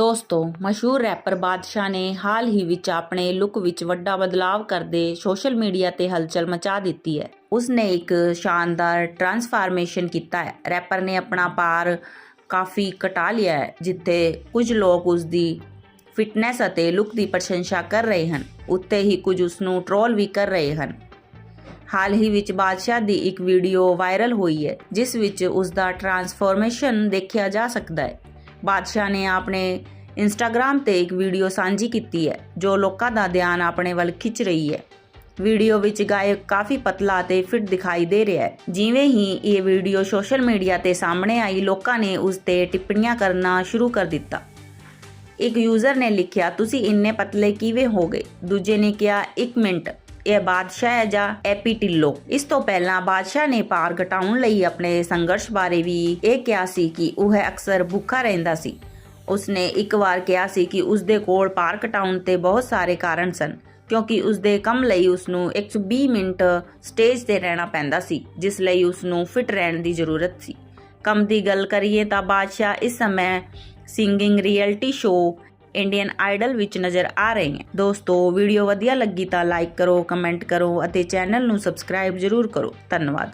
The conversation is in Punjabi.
ਦੋਸਤੋ, ਮਸ਼ਹੂਰ ਰੈਪਰ ਬਾਦਸ਼ਾਹ ਨੇ ਹਾਲ ਹੀ ਵਿੱਚ ਆਪਣੇ ਲੁੱਕ ਵਿੱਚ ਵੱਡਾ ਬਦਲਾਵ ਕਰਦੇ ਸੋਸ਼ਲ ਮੀਡੀਆ ਤੇ ਹਲਚਲ ਮਚਾ ਦਿੱਤੀ ਹੈ। ਉਸਨੇ ਇੱਕ ਸ਼ਾਨਦਾਰ ਟਰਾਂਸਫਾਰਮੇਸ਼ਨ ਕੀਤਾ ਹੈ। ਰੈਪਰ ਨੇ ਆਪਣਾ ਪਾਰ ਕਾਫੀ ਘਟਾ ਲਿਆ ਹੈ, ਜਿੱਥੇ ਕੁਝ ਲੋਕ ਉਸ ਦੀ ਫਿਟਨੈਸ ਅਤੇ ਲੁੱਕ ਦੀ ਪ੍ਰਸ਼ੰਸਾ ਕਰ ਰਹੇ ਹਨ। ਉੱਤੇ ਹੀ ਕੁਝ ਉਸ ਨੂੰ ਟ੍ਰੋਲ ਵੀ ਕਰ ਰਹੇ ਹਨ। ਹਾਲ ਹੀ ਵਿੱਚ ਬਾਦਸ਼ਾਹ ਦੀ ਇੱਕ ਵੀਡੀਓ ਵਾਇਰਲ ਹੋਈ ਹੈ, ਜਿਸ ਵਿੱਚ ਉਸ ਦਾ ਟਰਾਂਸਫਾਰਮੇਸ਼ਨ ਦੇਖਿਆ ਜਾ ਸਕਦਾ ਹੈ। ਬਾਦਸ਼ਾਹ ਨੇ ਆਪਣੇ ਇੰਸਟਾਗ੍ਰam ਤੇ ਇੱਕ ਵੀਡੀਓ ਸਾਂਝੀ ਕੀਤੀ ਹੈ, ਜੋ ਲੋਕਾਂ ਦਾ ਧਿਆਨ ਆਪਣੇ ਵੱਲ ਖਿੱਚ ਰਹੀ ਹੈ। ਵੀਡੀਓ ਵਿੱਚ ਗਾਇਕ ਕਾਫੀ ਪਤਲਾ ਅਤੇ ਫਿਟ ਦਿਖਾਈ ਦੇ ਰਿਹਾ ਹੈ। ਜਿਵੇਂ ਹੀ ਇਹ ਵੀਡੀਓ ਸੋਸ਼ਲ ਮੀਡੀਆ ਤੇ ਸਾਹਮਣੇ ਆਈ, ਲੋਕਾਂ ਨੇ ਉਸ ਤੇ ਟਿੱਪਣੀਆਂ ਕਰਨਾ ਸ਼ੁਰੂ ਕਰ ਦਿੱਤਾ। ਇੱਕ ਯੂਜ਼ਰ ਨੇ ਲਿਖਿਆ, ਤੁਸੀਂ ਇੰਨੇ ਪਤਲੇ ਕਿਵੇਂ ਹੋ ਗਏ ਦੂਜੇ ਨੇ ਕਿਹਾ 1 ਮਿੰਟ ਇਹ ਬਾਦਸ਼ਾਹ ਹੈ ਜਾਂ ਐਪੀ ਢਿੱਲੋਂ ਇਸ ਤੋਂ ਪਹਿਲਾਂ ਬਾਦਸ਼ਾਹ ਨੇ ਭਾਰ ਘਟਾਉਣ ਲਈ ਆਪਣੇ ਸੰਘਰਸ਼ ਬਾਰੇ ਵੀ ਇਹ ਕਿਹਾ ਸੀ ਕਿ ਉਹ ਅਕਸਰ ਭੁੱਖਾ ਰਹਿੰਦਾ ਸੀ। ਉਸਨੇ ਇੱਕ ਵਾਰ ਕਿਹਾ ਸੀ ਕਿ ਉਸਦੇ ਕੋਲ ਭਾਰ ਘਟਾਉਣ ਤੇ ਬਹੁਤ ਸਾਰੇ ਕਾਰਨ ਸਨ, ਕਿਉਂਕਿ ਉਸਦੇ ਕੰਮ ਲਈ ਉਸਨੂੰ 120 ਮਿੰਟ ਸਟੇਜ ਤੇ ਰਹਿਣਾ ਪੈਂਦਾ ਸੀ, ਜਿਸ ਲਈ ਉਸਨੂੰ ਫਿਟ ਰਹਿਣ ਦੀ ਜ਼ਰੂਰਤ ਸੀ। ਕੰਮ ਦੀ ਗੱਲ ਕਰੀਏ ਤਾਂ ਬਾਦਸ਼ਾਹ ਇਸ ਸਮੇਂ singing reality show Indian idol ਵਿੱਚ ਨਜ਼ਰ ਆ ਰਹੇ ਹਨ ਦੋਸਤੋ, ਵੀਡੀਓ ਵਧੀਆ ਲੱਗੀ ਤਾਂ ਲਾਈਕ ਕਰੋ ਕਮੈਂਟ ਕਰੋ ਅਤੇ ਚੈਨਲ ਨੂੰ ਸਬਸਕ੍ਰਾਈਬ ਜ਼ਰੂਰ ਕਰੋ। ਧੰਨਵਾਦ।